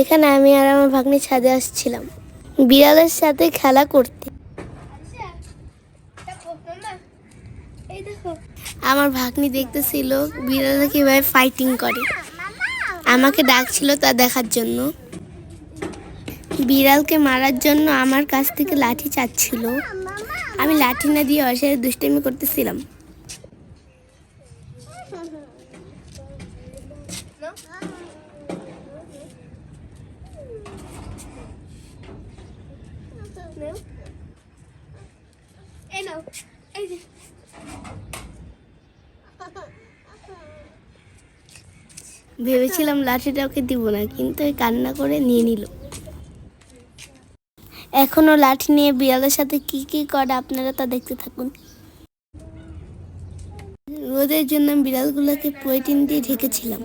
এখানে আমি আর আমার ভাগ্নি ছাদে আসছিলাম। বিড়ালের সাথে খেলা করতে। আমার ভাগ্নি দেখতেছিল বিড়ালে কীভাবে ফাইটিং করে। আমাকে ডাকছিল তা দেখার জন্য। বিড়ালকে মারার জন্য আমার কাছ থেকে লাঠি চাচ্ছিল। আমি লাঠি না দিয়ে সাথে দুষ্টামি করতেছিলাম। ভেবেছিলাম লাঠিটা ওকে দিব না কিন্তু ওই কান্না করে নিয়ে নিল। এখনও লাঠি নিয়ে বিড়ালের সাথে কি কি করে আপনারা তা দেখতে থাকুন। রোদের জন্য বিড়ালগুলোকে পলিটিন দিয়ে ঢেকেছিলাম।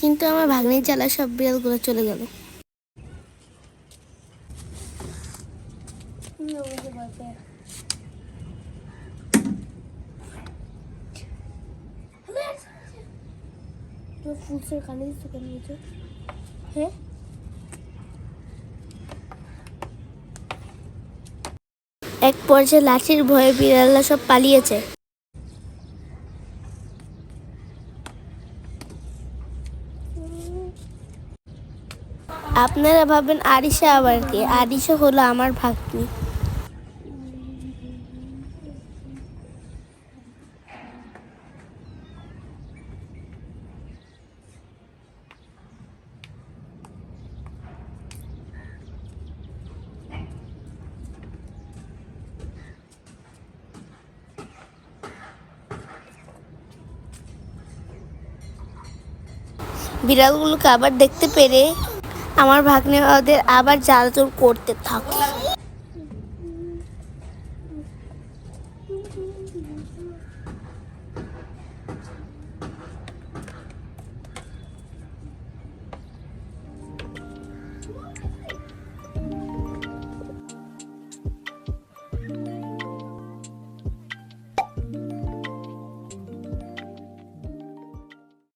কিন্তু আমার ভাগ্নি চালা সব বিড়ালগুলো চলে গেল। ফুলসের কানে হ্যাঁ? এক পর্যায়ে লাঠির ভয়ে বিড়ালরা সব পালিয়েছে। আপনারা ভাবেন আরিশা আবার কি? আরিশা হলো আমার ভাগ্নি। বিড়ালগুলোকে আবার দেখতে পেরে আমার ভাগ্নে ওদের আবার জ্বালাচুর করতে থাকে।